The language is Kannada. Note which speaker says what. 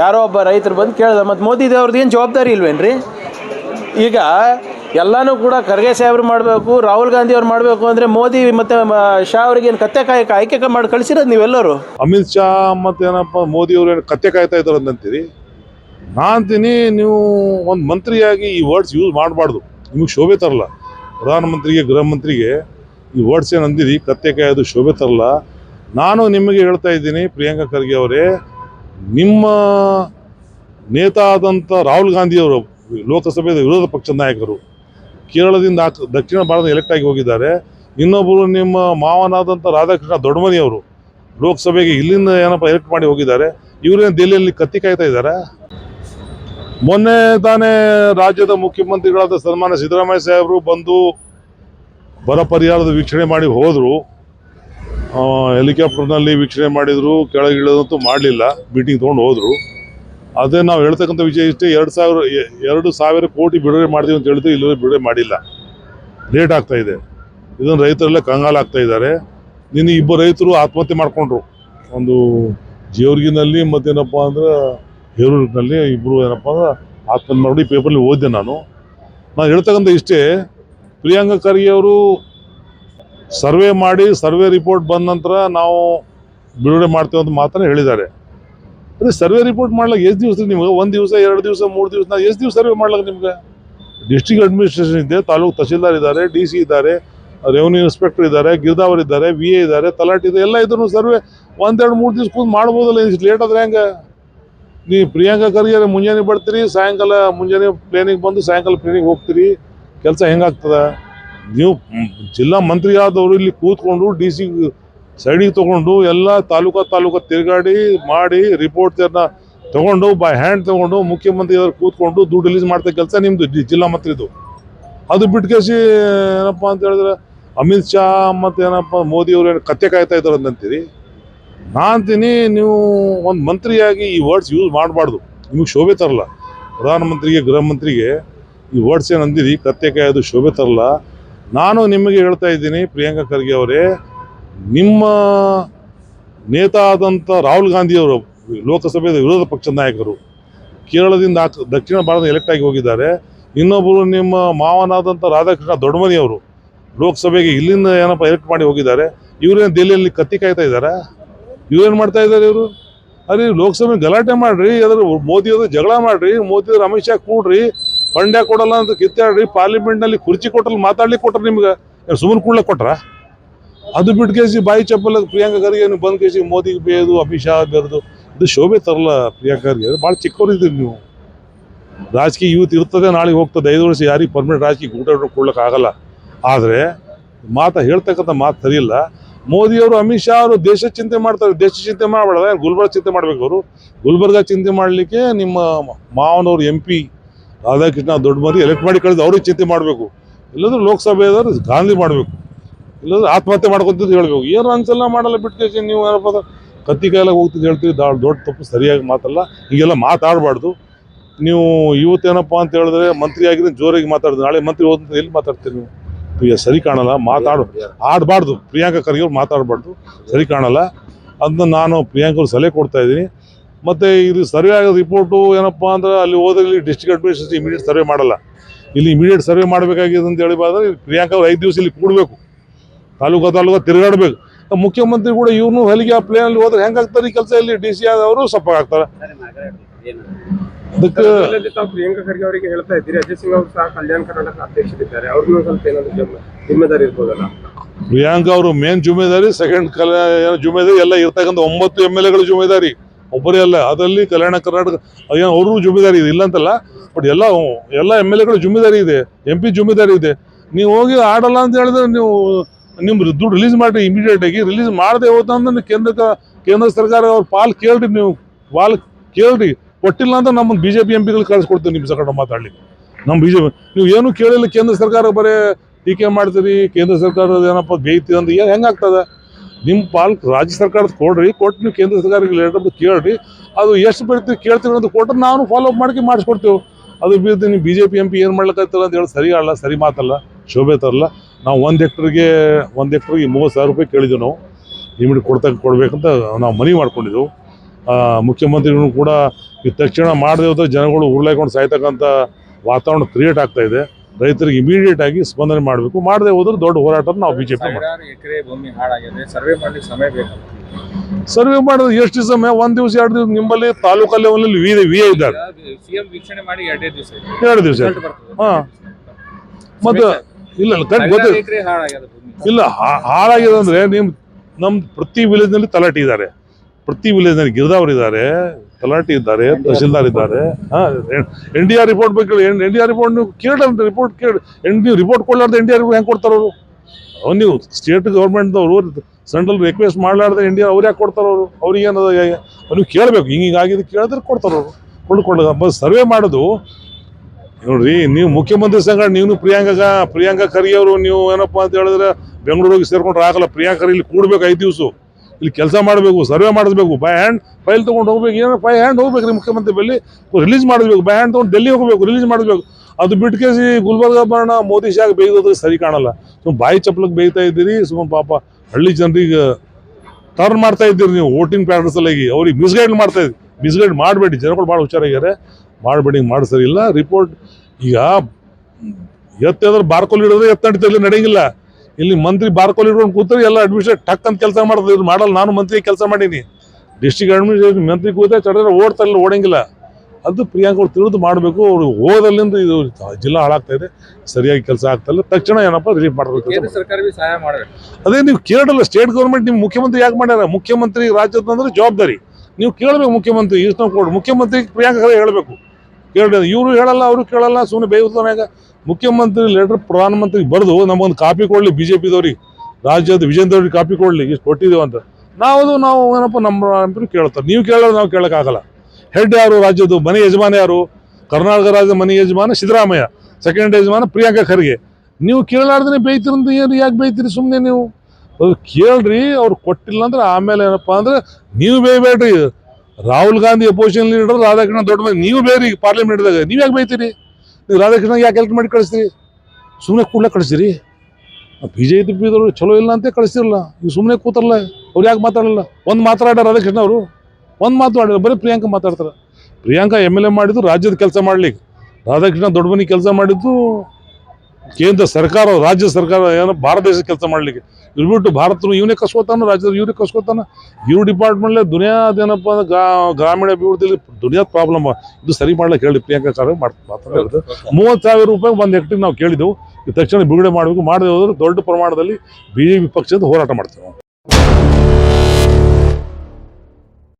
Speaker 1: ಯಾರೋ ಒಬ್ಬ ರೈತರು ಬಂದು ಕೇಳ್ದೆ, ಮತ್ತು ಮೋದಿ ದೇವ್ರದ್ದು ಏನು ಜವಾಬ್ದಾರಿ ಇಲ್ವೇನ್ರಿ? ಈಗ ಎಲ್ಲನೂ ಕೂಡ ಖರ್ಗೆ ಸಾಹೇಬ್ರು ಮಾಡಬೇಕು, ರಾಹುಲ್ ಗಾಂಧಿ ಅವ್ರು ಮಾಡಬೇಕು ಅಂದರೆ ಮೋದಿ ಮತ್ತು ಶಾ ಅವ್ರಿಗೆ ಏನು ಕತ್ತೆ ಕಾಯಕ, ಆಯ್ಕೆ ಮಾಡಿ, ಕಳಿಸಿರೋದು ನೀವೆಲ್ಲರೂ?
Speaker 2: ಅಮಿತ್ ಶಾ ಮತ್ತು ಏನಪ್ಪ, ಮೋದಿ ಅವರು ಏನು ಕತ್ತೆ ಕಾಯ್ತಾ ಇದ್ದಾರೆ ಅಂತೀರಿ? ನಾ ಅಂತೀನಿ ನೀವು ಒಂದು ಮಂತ್ರಿಯಾಗಿ ಈ ವರ್ಡ್ಸ್ ಯೂಸ್ ಮಾಡಬಾರ್ದು. ನಿಮಗೆ ಶೋಭೆ ತರಲ್ಲ. ಪ್ರಧಾನಮಂತ್ರಿಗೆ, ಗೃಹ ಮಂತ್ರಿಗೆ ಈ ವರ್ಡ್ಸ್ ಅಂದಿರಿ? ಕತ್ತೆ ಕಾಯೋದು ಶೋಭೆ ತರಲ್ಲ. ನಾನು ನಿಮಗೆ ಹೇಳ್ತಾ ಇದ್ದೀನಿ, ಪ್ರಿಯಾಂಕಾ ಖರ್ಗೆ ಅವರೇ ನಿಮ್ಮ ನೇತ ಆದಂಥ ರಾಹುಲ್ ಗಾಂಧಿ ಅವರು ಲೋಕಸಭೆಯ ವಿರೋಧ ಪಕ್ಷದ ನಾಯಕರು ಕೇರಳದಿಂದ ದಕ್ಷಿಣ ಭಾರತ ಎಲೆಕ್ಟ್ ಆಗಿ ಹೋಗಿದ್ದಾರೆ. ಇನ್ನೊಬ್ಬರು ನಿಮ್ಮ ಮಾವನಾದಂಥ ರಾಧಾಕೃಷ್ಣ ದೊಡ್ಡಮನಿ ಅವರು ಲೋಕಸಭೆಗೆ ಇಲ್ಲಿಂದ ಏನಪ್ಪ ಎಲೆಕ್ಟ್ ಮಾಡಿ ಹೋಗಿದ್ದಾರೆ. ಇವರೇನು ದೆಹಲಿಯಲ್ಲಿ ಕತ್ತಿ ಕಾಯ್ತಾ ಇದ್ದಾರೆ? ಮೊನ್ನೆ ತಾನೇ ರಾಜ್ಯದ ಮುಖ್ಯಮಂತ್ರಿಗಳಾದ ಸನ್ಮಾನ್ಯ ಸಿದ್ದರಾಮಯ್ಯ ಸಾಹೇಬರು ಬಂದು ಬರ ಪರಿಹಾರದ ವೀಕ್ಷಣೆ ಮಾಡಿ ಹೋದರು. ಹೆಲಿಕಾಪ್ಟರ್ನಲ್ಲಿ ವೀಕ್ಷಣೆ ಮಾಡಿದರು ಕೆಳಗಿಳಿದಂತೂ ಮಾಡಲಿಲ್ಲ ಮೀಟಿಂಗ್ ತೊಗೊಂಡು ಹೋದರು. ಅದೇ ನಾವು ಹೇಳ್ತಕ್ಕಂಥ ವಿಷಯ ಇಷ್ಟೇ, ಎರಡು ಸಾವಿರ ಎರಡು ಸಾವಿರ ಕೋಟಿ ಬಿಡುಗಡೆ ಮಾಡ್ತೀವಿ ಅಂತ ಹೇಳಿದ್ರು ಇಲ್ಲಿ ಬಿಡುಗಡೆ ಮಾಡಿಲ್ಲ. ಲೇಟ್ ಆಗ್ತಾ ಇದೆ. ಇದನ್ನು ರೈತರೆಲ್ಲ ಕಂಗಾಲಾಗ್ತಾ ಇದ್ದಾರೆ. ನಿನ್ನೆ ಇಬ್ಬರು ರೈತರು ಆತ್ಮಹತ್ಯೆ ಮಾಡಿಕೊಂಡ್ರು. ಒಂದು ಜೇವರ್ಗಿನಲ್ಲಿ ಮತ್ತೇನಪ್ಪ ಅಂದ್ರೆ ಹೇರೂರಿನಲ್ಲಿ ಇಬ್ಬರು ಏನಪ್ಪ ಅಂದ್ರೆ ಆತ್ಮಹತ್ಯೆ ಮಾಡಿ ಪೇಪರ್ಲಿ ಓದಿದೆ ನಾನು. ನಾನು ಹೇಳ್ತಕ್ಕಂಥ ಇಷ್ಟೇ, ಪ್ರಿಯಾಂಕ ಖರ್ಗೆ ಅವರು ಸರ್ವೆ ಮಾಡಿ, ಸರ್ವೆ ರಿಪೋರ್ಟ್ ಬಂದ ನಂತರ ನಾವು ಬಿಡುಗಡೆ ಮಾಡ್ತೇವೆ ಅಂತ ಮಾತ್ರ ಹೇಳಿದ್ದಾರೆ. ಅದೇ ಸರ್ವೆ ರಿಪೋರ್ಟ್ ಮಾಡ್ಲಿಕ್ಕೆ ಎಷ್ಟು ದಿವಸ ನಿಮ್ಗೆ? ಒಂದು ದಿವಸ, ಎರಡು ದಿವಸ, ಮೂರು ದಿವಸ, ನಾವು ಎಷ್ಟು ದಿವಸ ಸರ್ವೆ ಮಾಡ್ಲಿಕ್ಕೆ ನಿಮ್ಗೆ? ಡಿಸ್ಟ್ರಿಕ್ಟ್ ಅಡ್ಮಿನಿಸ್ಟ್ರೇಷನ್ ಇದೆ, ತಾಲೂಕು ತಹಸೀಲ್ದಾರ್ ಇದ್ದಾರೆ, ಡಿ ಸಿ ಇದ್ದಾರೆ, ರೆವಿನ್ಯೂ ಇನ್ಸ್ಪೆಕ್ಟರ್ ಇದ್ದಾರೆ ಗಿರ್ದಾವರ್ ಇದ್ದಾರೆ, ವಿ ಎ ಇದ್ದಾರೆ, ತಲಾಟಿ ಇದೆ, ಎಲ್ಲ ಇದ್ರು ಸರ್ವೆ ಒಂದೆರಡು ಮೂರು ದಿವಸ ಕೂತ್ ಮಾಡ್ಬೋದಲ್ಲ, ಇಷ್ಟು ಲೇಟ್ ಆದ್ರೆ ಹೆಂಗೆ? ನೀ ಪ್ರಿಯಾಂಕಾ ಖರ್ಗೆ ಮುಂಜಾನೆ ಬರ್ತೀರಿ, ಸಾಯಂಕಾಲ ಮುಂಜಾನೆ ಪ್ಲೇನಿಗೆ ಬಂದು ಸಾಯಂಕಾಲ ಪ್ಲೇನಿಗೆ ಹೋಗ್ತೀರಿ, ಕೆಲಸ ಹೆಂಗಾಗ್ತದೆ ನೀವು ಜಿಲ್ಲಾ ಮಂತ್ರಿ ಆದವರು ಇಲ್ಲಿ ಕೂತ್ಕೊಂಡು ಡಿ ಸಿ ಸೈಡಿಗೆ ತಗೊಂಡು ಎಲ್ಲ ತಾಲೂಕಾ ತಾಲೂಕಾ ತಿರುಗಾಡಿ ಮಾಡಿ ರಿಪೋರ್ಟ್ ತಗೊಂಡು ಬೈ ಹ್ಯಾಂಡ್ ತಗೊಂಡು ಮುಖ್ಯಮಂತ್ರಿ ಕೂತ್ಕೊಂಡು ದುಡ್ಡು ರಿಲೀಸ್ ಮಾಡ್ತಾ ಕೆಲಸ ನಿಮ್ದು ಜಿಲ್ಲಾ ಮಂತ್ರಿದು. ಅದು ಬಿಟ್ಕೇಸಿ ಏನಪ್ಪ ಅಂತ ಹೇಳಿದ್ರೆ ಅಮಿತ್ ಶಾ ಮತ್ತೆ ಏನಪ್ಪ ಮೋದಿ ಅವರು ಏನು ಕತ್ತೆ ಕಾಯ್ತಾ ಇದ್ದಾರೆ ಅಂತೀರಿ ನಾ ಅಂತೀನಿ ನೀವು ಒಂದು ಮಂತ್ರಿಯಾಗಿ ಈ ವರ್ಡ್ಸ್ ಯೂಸ್ ಮಾಡಬಾರ್ದು. ನಿಮಗೆ ಶೋಭೆ ತರಲ್ಲ. ಪ್ರಧಾನಮಂತ್ರಿಗೆ, ಗೃಹ ಮಂತ್ರಿಗೆ ಈ ವರ್ಡ್ಸ್ ಏನಂದಿರಿ? ಕತ್ತೆ ಕಾಯೋದು ಶೋಭೆ ತರಲ್ಲ. ನಾನು ನಿಮಗೆ ಹೇಳ್ತಾ ಇದ್ದೀನಿ, ಪ್ರಿಯಾಂಕಾ ಖರ್ಗೆ ಅವರೇ, ನಿಮ್ಮ ನೇತಾ ಆದಂಥ ರಾಹುಲ್ ಗಾಂಧಿ ಅವರು ಲೋಕಸಭೆಯ ವಿರೋಧ ಪಕ್ಷದ ನಾಯಕರು, ಕೇರಳದಿಂದ ದಕ್ಷಿಣ ಭಾರತ ಎಲೆಕ್ಟ್ ಆಗಿ ಹೋಗಿದ್ದಾರೆ. ಇನ್ನೊಬ್ಬರು ನಿಮ್ಮ ಮಾವನಾದಂಥ ರಾಧಾಕೃಷ್ಣ ದೊಡ್ಡಮನಿ ಅವರು ಲೋಕಸಭೆಗೆ ಇಲ್ಲಿಂದ ಏನಪ್ಪ ಎಲೆಕ್ಟ್ ಮಾಡಿ ಹೋಗಿದ್ದಾರೆ. ಇವರೇನು ದೆಹಲಿಯಲ್ಲಿ ಕತ್ತಿ ಕಾಯ್ತಾ ಇದ್ದಾರೆ? ಇವ್ರೇನು ಮಾಡ್ತಾ ಇದ್ದಾರೆ ಇವರು? ಅರೆ, ಲೋಕಸಭೆ ಗಲಾಟೆ ಮಾಡ್ರಿ ಅದ್ರ ಮೋದಿ ಅವ್ರ ಜಗಳ ಮಾಡ್ರಿ ಮೋದಿ ಅವ್ರ ಅಮಿತ್ ಶಾ ಕೂಡ್ರಿ ಪಂಡ್ಯ ಕೊಡಲ್ಲ ಅಂತ ಕಿತ್ತಾಡ್ರಿ ಪಾರ್ಲಿಮೆಂಟ್ನಲ್ಲಿ ಕುರ್ಚಿ ಕೊಟ್ಟಲ್ಲಿ ಮಾತಾಡ್ಲಿಕ್ಕೆ ಕೊಟ್ರ ನಿಮ್ಗೆ? ಸುಮ್ಮನೆ ಕೂಡ್ಲಕ್ಕೆ ಕೊಟ್ರ? ಅದು ಬಿಟ್ಟು ಕೇಸಿ ಬಾಯಿ ಚಪ್ಪಲ ಪ್ರಿಯಾಂಕಾ ಖರ್ಗೆ ಬಂದ್ ಕೇಸಿ ಮೋದಿಗೆ ಬೇದು, ಅಮಿತ್ ಶಾ ಬೇರೆದು, ಇದು ಶೋಭೆ ತರಲ್ಲ ಪ್ರಿಯಾಂಕಾ ಖರ್ಗೆ. ಭಾಳ ಚಿಕ್ಕವರಿದ್ದೀರಿ ನೀವು. ರಾಜಕೀಯ ಯೂತ್ ಇರ್ತದೆ ನಾಳೆ ಹೋಗ್ತದೆ. ಐದು ವರ್ಷ ಯಾರಿಗೆ ಪರ್ಮನೆಂಟ್ ರಾಜಕೀಯ ಊಟ ಕೊಡ್ಲಿಕ್ಕೆ ಆಗಲ್ಲ. ಆದರೆ, ಮಾತು ಹೇಳ್ತಕ್ಕಂಥ ಮಾತು ಸರಿಯಿಲ್ಲ. ಮೋದಿಯವರು, ಅಮಿತ್ ಶಾ ಅವರು ದೇಶ ಚಿಂತೆ ಮಾಡ್ತಾರೆ. ದೇಶ ಚಿಂತೆ ಮಾಡಬೇಡ. ಗುಲ್ಬರ್ಗ ಚಿಂತೆ ಮಾಡ್ಬೇಕು ಅವರು. ಗುಲ್ಬರ್ಗ ಚಿಂತೆ ಮಾಡಲಿಕ್ಕೆ ನಿಮ್ಮ ಮಾವನವ್ರು ಎಂ ಪಿ ರಾಧಾಕೃಷ್ಣ ದೊಡ್ಡ ಮರಿ ಎಲೆಕ್ಟ್ ಮಾಡಿ ಕಳೆದು ಅವ್ರಿಗೆ ಚಿಂತೆ ಮಾಡಬೇಕು. ಇಲ್ಲಂದ್ರೆ ಲೋಕಸಭೆಯವರು ಗಾಂಧಿ ಮಾಡಬೇಕು. ಇಲ್ಲಂದ್ರೆ ಆತ್ಮಹತ್ಯೆ ಮಾಡ್ಕೊತಿದ್ದು ಹೇಳ್ಬೇಕು. ಏನು ಅನ್ಸಲ್ಲ ಮಾಡಲ್ಲ ಬಿಟ್ಟು ನೀವು ಏನಪ್ಪ ಕತ್ತಿ ಹೋಗ್ತಿದ್ದು ಹೇಳ್ತೀವಿ ದಾ ದೊಡ್ಡ ತಪ್ಪು ಸರಿಯಾಗಿ ಮಾತಲ್ಲ. ಹೀಗೆಲ್ಲ ಮಾತಾಡಬಾರ್ದು. ನೀವು ಇವತ್ತೇನಪ್ಪ ಅಂತ ಹೇಳಿದ್ರೆ ಮಂತ್ರಿ ಆಗಿದ್ರೆ ಜೋರಾಗಿ ಮಾತಾಡಿದ್ರೆ ನಾಳೆ ಮಂತ್ರಿ ಹೋದ್ರೆ ಎಲ್ಲಿ ಮಾತಾಡ್ತೀರಿ ನೀವು? ಸರಿ ಕಾಣಲ್ಲ, ಮಾತಾಡ. ಆಡಬಾರ್ದು. ಪ್ರಿಯಾಂಕಾ ಖರ್ಗೆ ಅವ್ರು ಮಾತಾಡಬಾರ್ದು. ಸರಿ ಕಾಣಲ್ಲ. ಅದನ್ನ ನಾನು ಪ್ರಿಯಾಂಕ ಅವ್ರು ಸಲಹೆ ಕೊಡ್ತಾ ಇದ್ದೀನಿ. ಮತ್ತು ಇದು ಸರ್ವೆ ಆಗೋ ರಿಪೋರ್ಟು ಏನಪ್ಪ ಅಂದ್ರೆ ಅಲ್ಲಿ ಹೋದಲ್ಲಿ ಡಿಸ್ಟ್ರಿಕ್ಟ್ ಅಡ್ಮಿನಿಸ್ಟ್ರೇಷನ್ ಇಮಿಡಿಯೇಟ್ ಸರ್ವೆ ಮಾಡಲ್ಲ. ಇಲ್ಲಿ ಇಮಿಡಿಯೇಟ್ ಸರ್ವೆ ಮಾಡಬೇಕಾಗಿದೆ ಅಂತ ಹೇಳಿದ್ರೆ ಪ್ರಿಯಾಂಕಾ ಅವ್ರು ಐದು ದಿವಸ ಇಲ್ಲಿ ಕೂಡಬೇಕು. ತಾಲೂಕು ತಾಲೂಕು ತಿರುಗಾಡಬೇಕು. ಮುಖ್ಯಮಂತ್ರಿ ಕೂಡ ಇವ್ರನ್ನೂ ಹೊಲಿಗೆ ಆ ಪ್ಲೇನಲ್ಲಿ ಹೋದ್ರೆ ಹೆಂಗಾಗ್ತಾರೆ ಈ ಕೆಲಸ? ಇಲ್ಲಿ ಡಿ ಸಿ ಆದವರು ಸಪ್ಪಾಗ್ತಾರೆ ಅದಕ್ಕೆ
Speaker 3: ತಾವು ಪ್ರಿಯಾಂಕಾ ಖರ್ಗೆ ಅವರಿಗೆ ಹೇಳ್ತಾ ಇದ್ದೀರಿ. ಅಜಯ್ ಸಿಂಗ್ ಅವರು ಸಹ ಕಲ್ಯಾಣ ಕರ್ನಾಟಕ ಅಧ್ಯಕ್ಷರಿದ್ದಾರೆ ಅವ್ರಿಗೂ ಸ್ವಲ್ಪ ಏನಾದ್ರು ಜಮ್ಮ- ಜಿಮ್ಮೆದಾರಿ ಇರ್ಬೋದಲ್ಲ?
Speaker 2: ಪ್ರಿಯಾಂಕಾ ಅವರು ಮೇನ್ ಜುಮ್ಮೆದಾರಿ ಸೆಕೆಂಡ್ ಕಲ್ಯಾಣ ಏನೋ ಜುಮೇದಾರಿ ಎಲ್ಲ ಇರ್ತಕ್ಕಂಥ ಒಂಬತ್ತು ಎಂ ಎಲ್ ಎಗಳು ಜುಮೇದಾರಿ ಒಬ್ಬರೇ ಅಲ್ಲ, ಅದರಲ್ಲಿ ಕಲ್ಯಾಣ ಕರ್ನಾಟಕ ಏನು ಅವ್ರಿಗೂ ಜುಮ್ಮೆದಾರಿ ಇದೆ ಇಲ್ಲ ಅಂತಲ್ಲ ಬಟ್ ಎಲ್ಲ ಎಲ್ಲ ಎಂ ಎಲ್ ಎಗಳು ಜುಮ್ಮೆದಾರಿ ಇದೆ, ಎಂ ಪಿ ಜುಮ್ಮೆದಾರಿ ಇದೆ. ನೀವು ಹೋಗಿ ಆಡಲ್ಲ ಅಂತ ಹೇಳಿದ್ರೆ ನೀವು ನಿಮ್ಮ ದುಡ್ಡು ರಿಲೀಸ್ ಮಾಡಿರಿ ಇಮಿಡಿಯೇಟ್ ಆಗಿ ರಿಲೀಸ್ ಮಾಡದೆ ಹೋತಂದ್ರೆ ಕೇಂದ್ರ ಕೇಂದ್ರ ಸರ್ಕಾರ ಅವ್ರ ಪಾಲ್ ಕೇಳ್ರಿ ನೀವು, ಪಾಲ್ ಕೇಳ್ರಿ, ಕೊಟ್ಟಿಲ್ಲ ಅಂತ ನಮ್ಮ ಬಿ ಜೆ ಪಿ ಎಂ ಪಿಗಳು ಕಳಿಸ್ಕೊಡ್ತೀವಿ ನಿಮ್ಮ ಸಕಟ ಮಾತಾಡಲಿ ನಮ್ಮ ಬಿ ಜೆ ಪಿ ನೀವು ಏನು ಕೇಳಿಲ್ಲ ಕೇಂದ್ರ ಸರ್ಕಾರ ಬರೀ ಟೀಕೆ ಮಾಡ್ತೀರಿ, ಕೇಂದ್ರ ಸರ್ಕಾರದ ಏನಪ್ಪ ಬೇಯ್ತಿ ಅಂತ ಏನು ಹೆಂಗಾಗ್ತದೆ ನಿಮ್ಮ ಪಾಲ್ ರಾಜ್ಯ ಸರ್ಕಾರದ ಕೊಡ್ರಿ ಕೊಟ್ಟು ನೀವು ಕೇಂದ್ರ ಸರ್ಕಾರಕ್ಕೆ ಲೇಟರ್ ಕೇಳ್ರಿ. ಅದು ಎಷ್ಟು ಬೀಳ್ತೀವಿ ಕೇಳ್ತೀವಿ ಅಂತ ಕೊಟ್ಟರೆ ನಾನು ಫಾಲೋ ಅಪ್ ಮಾಡಿ ಮಾಡಿಸ್ಕೊಡ್ತೇವೆ. ಅದು ನೀವು B J P M P ಏನು ಮಾಡ್ಲಿಕ್ಕತ್ತಲ್ಲ ಅಂತ ಹೇಳಿ ಸರಿ ಅಲ್ಲ, ಸರಿ ಮಾತಲ್ಲ, ಶೋಭೆ ತರಲ್ಲ ನಾವು ಒಂದು ಎಕ್ಟ್ರಿಗೆ ಒಂದು ಎಕ್ಟ್ರಿಗೆ ಮೂವತ್ತು ಸಾವಿರ ರೂಪಾಯಿ ಕೇಳಿದ್ವಿ ನಾವು. ನಿಮಗೆ ಕೊಡ್ತಾ ಕೊಡಬೇಕಂತ ನಾವು ಮನವಿ ಮಾಡ್ಕೊಂಡಿದ್ದೆವು ಮುಖ್ಯಮಂತ್ರಿಗಳು ಕೂಡ ಈ ತಕ್ಷಣ ಮಾಡಿದೆ ಹೋದ್ರೆ ಜನಗಳು ಉರುಳಾಕೊಂಡು ಸಾಯ್ತಕ್ಕಂಥ ವಾತಾವರಣ ಕ್ರಿಯೇಟ್ ಆಗ್ತಾ ಇದೆ. ರೈತರಿಗೆ ಇಮಿಡಿಯೇಟ್ ಆಗಿ ಸ್ಪಂದನೆ ಮಾಡಬೇಕು. ಮಾಡದೆ ಹೋದ್ರೆ ದೊಡ್ಡ ಹೋರಾಟ ನಾವು ಬಿಜೆಪಿ
Speaker 4: ಎಕರೆ ಭೂಮಿ ಹಾಳಾಗಿದೆ. ಸರ್ವೆ ಮಾಡ್ಲಿಕ್ಕೆ ಸಮಯ ಬೇಕು.
Speaker 2: ಸರ್ವೆ ಮಾಡೋದು ಎಷ್ಟು ಸಮಯ? ಒಂದ್ ದಿವಸ ಎರಡು ದಿವಸ ನಿಮ್ಮಲ್ಲಿ ತಾಲೂಕಾ ಲೆವೆಲಲ್ಲಿ ವಿ ವಿ ಇದ್ದಾರೆ.
Speaker 4: ಸಿಎಂ ವೀಕ್ಷಣೆ ಮಾಡಿ ಎರಡೇ ದಿವಸ
Speaker 2: ಎರಡು ದಿವಸ ಹಾ. ಮತ್ತೆ ಇಲ್ಲ ಗೊತ್ತಿಲ್ಲ. ಇಲ್ಲ ಹಾಳಾಗಿದೆ ಅಂದ್ರೆ ನಿಮ್ ನಮ್ ಪ್ರತಿ ವಿಲೇಜ್ನಲ್ಲಿ ತಲಾಟಿ ಇದ್ದಾರೆ. ಪ್ರತಿ ವಿಲೇಜ್ನಲ್ಲಿ ಗಿರ್ದಾವ್ರು ಇದ್ದಾರೆ, ತಲಾಟಿ ಇದ್ದಾರೆ, ತಹಶೀಲ್ದಾರ್ ಇದ್ದಾರೆ. ಎನ್ ಡಿ ಆರ್ ರಿಪೋರ್ಟ್ ಬೇಕು ಎನ್ ಡಿ ಆರ್ ರಿಪೋರ್ಟ್ ನೀವು ಕೇಳಿ ರಿಪೋರ್ಟ್ ಕೇಳಿ ಎನ್ ಡಿ ರಿಪೋರ್ಟ್ ಕೊಡ್ಲಾರ್ದು ಎನ್ ಡಿ ಆರ್ ಹೆಂಗೆ ಕೊಡ್ತಾರವರು ಅವ್ರು? ನೀವು ಸ್ಟೇಟ್ ಗೌರ್ಮೆಂಟ್ದವರು ಸೆಂಟ್ರಲ್ ರಿಕ್ವೆಸ್ಟ್ ಮಾಡ್ಲಾರ್ದೆ ಎನ್ ಡಿ ಆರ್ ಅವ್ರು ಯಾಕೆ ಕೊಡ್ತಾರವರು ಅವ್ರಿಗೆ ಏನದ ನೀವು ಕೇಳಬೇಕು, ಹಿಂಗೆ ಆಗಿದ್ದು ಕೇಳಿದ್ರೆ ಕೊಡ್ತಾರವರು ಕೊಳ್ಳ ಬಸ್ ಸರ್ವೆ ಮಾಡೋದು. ನೋಡ್ರಿ, ನೀವು ಮುಖ್ಯಮಂತ್ರಿ ಸಂಘ ನೀವು ಪ್ರಿಯಾಂಕ ಪ್ರಿಯಾಂಕಾ ಖರ್ಗೆ ಅವರು, ನೀವು ಏನಪ್ಪಾ ಅಂತ ಹೇಳಿದ್ರೆ ಬೆಂಗಳೂರಿಗೆ ಸೇರ್ಕೊಂಡ್ರೆ ಆಗಲ್ಲ. ಪ್ರಿಯಾಂಕಾ ಖರ್ಗೆ ಇಲ್ಲಿ ಕೂಡ್ಬೇಕು ಐದು ದಿವಸ. ಇಲ್ಲಿ ಕೆಲಸ ಮಾಡಬೇಕು, ಸರ್ವೆ ಮಾಡಿಸ್ಬೇಕು ಬೈ ಹ್ಯಾಂಡ್ ಫೈಲ್ ತೊಗೊಂಡು ಹೋಗ್ಬೇಕು, ಏನೋ ಬೈ ಹ್ಯಾಂಡ್ ಹೋಗ್ಬೇಕು ರೀ ಮುಖ್ಯಮಂತ್ರಿ ಬೆಲ್ಲಿ. ರಿಲೀಸ್ ಮಾಡಬೇಕು ಬೈ ಹ್ಯಾಂಡ್ ತೊಗೊಂಡು ಡೆಲ್ಲಿ ಹೋಗ್ಬೇಕು ರಿಲೀಸ್ ಮಾಡಬೇಕು ಅದು ಬಿಟ್ಟು ಕೇಸಿ ಗುಲ್ಬರ್ಗ ಬರೋಣ ಮೋದಿ ಶಾಗ್ ಬೇಯ್ದೋದ್ರೆ ಸರಿ ಕಾಣಲ್ಲ. ಸುಮ್ಮ ಬಾಯಿ ಚಪ್ಪಲಕ್ಕೆ ಬೇಯ್ತಾ ಇದ್ದೀರಿ ಸುಮ್ಮ ಪಾಪ ಹಳ್ಳಿ ಜನರಿಗೆ ಟರ್ನ್ ಮಾಡ್ತಾ ಇದ್ದೀರಿ ನೀವು ವೋಟಿಂಗ್ ಪ್ಯಾಟರ್ನ್ಸ್ ಅಲ್ಲಿ ಅವ್ರಿಗೆ ಮಿಸ್ಗೈಡ್ ಮಾಡ್ತಾ ಇದ್ದೀವಿ ಮಿಸ್ಗೈಡ್ ಮಾಡಬೇಡಿ, ಜನಗಳು ಭಾಳ ಹುಷಾರಾಗ್ಯಾರೆ ಮಾಡಬೇಡಿ, ಮಾಡಿ ಸರಿ ಇಲ್ಲ. ರಿಪೋರ್ಟ್ ಈಗ ಎತ್ತಾದ್ರೆ ಬಾರ್ಕೋಲ್ ಹಿಡಿದ್ರೆ ಎತ್ತ ನಡೆಯಂಗಿಲ್ಲ. ಇಲ್ಲಿ ಮಂತ್ರಿ ಬಾರ್ಕೋಲ್ ಇಟ್ಕೊಂಡು ಕೂತರೆ ಎಲ್ಲ ಅಡ್ಮಿನಿಸ್ಟ್ರೇಟ್ ಟಕ್ ಅಂತ ಕೆಲಸ ಮಾಡೋದು. ಇದು ಮಾಡಲ್ಲ ನಾನು ಮಂತ್ರಿ ಕೆಲಸ ಮಾಡೀನಿ. ಡಿಸ್ಟಿಕ್ ಅಡ್ಮಿನಿಸ್ಟ್ರೇಷನ್ ಮಂತ್ರಿ ಕೂತರೆ ಚಡಿದ್ರೆ ಓಡ್ತಾರಲ್ಲ ಓಡಂಗಿಲ್ಲ. ಅದು ಪ್ರಿಯಾಂಕ ಅವ್ರು ತಿಳಿದು ಮಾಡಬೇಕು ಅವ್ರು ಹೋದಲ್ಲಿಂದ ಇದು ಜಿಲ್ಲಾ ಹಾಳಾಗ್ತಾ ಇದೆ ಸರಿಯಾಗಿ ಕೆಲಸ ಆಗ್ತಾಯಿಲ್ಲ ತಕ್ಷಣ ಏನಪ್ಪ ರಿಲೀಫ್ ಮಾಡಬೇಕು
Speaker 4: ಸಹಾಯ
Speaker 2: ಅದೇ ನೀವು ಕೇಳಲ್ಲ ಸ್ಟೇಟ್ ಗೌರ್ಮೆಂಟ್ ನಿಮ್ಮ ಮುಖ್ಯಮಂತ್ರಿ ಯಾಕೆ ಮಾಡ್ಯಾರ? ಮುಖ್ಯಮಂತ್ರಿ ರಾಜ್ಯದ ಅಂದ್ರೆ ಜವಾಬ್ದಾರಿ. ನೀವು ಕೇಳಬೇಕು ಮುಖ್ಯಮಂತ್ರಿ ಇಷ್ಟು ಕೊಡು ಮುಖ್ಯಮಂತ್ರಿ ಪ್ರಿಯಾಂಕ ಖರ್ಗೆ ಹೇಳಬೇಕು. ಕೇಳಿ ಇವರು ಹೇಳಲ್ಲ, ಅವರು ಕೇಳಲ್ಲ ಸುಮ್ಮನೆ ಬೇಯ್ತಾನಾಗ ಮುಖ್ಯಮಂತ್ರಿ ಲೆಟರ್ ಪ್ರಧಾನಮಂತ್ರಿಗೆ ಬರೆದು ನಮಗೊಂದು ಕಾಪಿ ಕೊಡಲಿ ಬಿ ಜೆ ರಾಜ್ಯದ ವಿಜೇಂದ್ರವ್ರಿಗೆ ಕಾಪಿ ಕೊಡಲಿ, ಇಷ್ಟು ಕೊಟ್ಟಿದ್ದೇವೆ ಅಂತ. ನಾವು ನಾವು ಏನಪ್ಪ ನಮ್ಮ ಕೇಳ್ತಾರೆ. ನೀವು ಕೇಳೋದು ನಾವು ಕೇಳೋಕ್ಕಾಗಲ್ಲ. ಹೆಡ್ ಯಾರು, ರಾಜ್ಯದ್ದು ಮನೆ ಯಜಮಾನ ಯಾರು? ಕರ್ನಾಟಕ ರಾಜ್ಯದ ಮನೆ ಯಜಮಾನ ಸಿದ್ದರಾಮಯ್ಯ ಸೆಕೆಂಡ್ ಯಜಮಾನ ಪ್ರಿಯಾಂಕಾ ಖರ್ಗೆ. ನೀವು ಕೇಳಾರ್ದೇ ಬೇಯ್ತಿರಂತ ಏನು, ಯಾಕೆ ಬೇಯ್ತೀರಿ ಸುಮ್ಮನೆ ನೀವು? ಕೇಳ್ರಿ, ಅವ್ರು ಕೊಟ್ಟಿಲ್ಲ ಅಂದ್ರೆ ಆಮೇಲೆ ಏನಪ್ಪಾ ಅಂದ್ರೆ ನೀವು ಬೇಯಬೇಡ್ರಿ. ರಾಹುಲ್ ಗಾಂಧಿ ಅಪೋಸಿಷನ್ ಲೀಡರ್ ರಾಧಾಕೃಷ್ಣ ದೊಡ್ಡ ನೀವು ಬೇರೆ ಪಾರ್ಲಿಮೆಂಟ್ ಪಾರ್ಲಿಮೆಂಟ್ದಾಗ ನೀವು ಯಾಕೆ ಬೈತೀರಿ? ನೀವು ರಾಧಾಕೃಷ್ಣ ಯಾಕೆ ಕೆಲಸ ಮಾಡಿ ಕಳಿಸ್ತೀರಿ? ಸುಮ್ಮನೆ ಕೂಡಲೇ ಕಳಿಸ್ತೀರಿ? ಬಿ ಜೆ ಪಿದವರು ಚಲೋ ಇಲ್ಲ ಅಂತ ಕಳಿಸ್ತಿರಲ್ಲ. ನೀವು ಸುಮ್ಮನೆ ಕೂತಾರಲ್ಲ. ಅವ್ರು ಯಾಕೆ ಮಾತಾಡಲ್ಲ? ಒಂದು ಮಾತಾಡ ರಾಧಾಕೃಷ್ಣ ಅವರು. ಒಂದು ಮಾಡಿದ್ರು ಬರೀ ಪ್ರಿಯಾಂಕಾ ಮಾತಾಡ್ತಾರೆ. ಪ್ರಿಯಾಂಕಾ ಎಂ ಎಲ್ ಎ ಮಾಡಿದ್ದು ರಾಜ್ಯದ ಕೆಲಸ ಮಾಡ್ಲಿಕ್ಕೆ. ರಾಧಾಕೃಷ್ಣ ದೊಡ್ಡ ಮನೆ ಕೆಲಸ ಮಾಡಿದ್ದು ಕೇಂದ್ರ ಸರ್ಕಾರ, ರಾಜ್ಯ ಸರ್ಕಾರ ಏನೋ ಭಾರತ ದೇಶದ ಕೆಲಸ ಮಾಡ್ಲಿಕ್ಕೆ. ಇವ್ರು ಬಿಟ್ಟು ಭಾರತ ಇವನೇ ಕಸ್ಕೋತಾನ ರಾಜ್ಯದ ಇವನೇ ಕಸ್ಕೋತಾನ. ಇವ್ರ ಡಿಪಾರ್ಟ್ಮೆಂಟ್ಲೆ ದುನಿಯಾದೇನಪ್ಪ ಅಂದ್ರೆ ಗ್ರಾ, ಗ್ರಾಮೀಣ ಅಭಿವೃದ್ಧಿಯಲ್ಲಿ ದುನಿಯಾದ ಪ್ರಾಬ್ಲಮ್ ಇದು ಸರಿ ಮಾಡ್ಲಿಕ್ಕೆ ಹೇಳಿ ಪ್ರಿಯಾಂಕಾ ಖರ್ಗೆ ಮಾಡ್- ಇರುತ್ತೆ ಮೂವತ್ತು ಸಾವಿರ ರೂಪಾಯಿ ಒಂದು ಹೆಕ್ಟಿಗೆ ನಾವು ಕೇಳಿದೆವು. ತಕ್ಷಣ ಬಿಡುಗಡೆ ಮಾಡಬೇಕು. ಮಾಡದೆ ಹೋದ್ರೆ ದೊಡ್ಡ ಪ್ರಮಾಣದಲ್ಲಿ ಬಿ ಜೆ ಪಕ್ಷದ ಹೋರಾಟ ಮಾಡ್ತೇವೆ.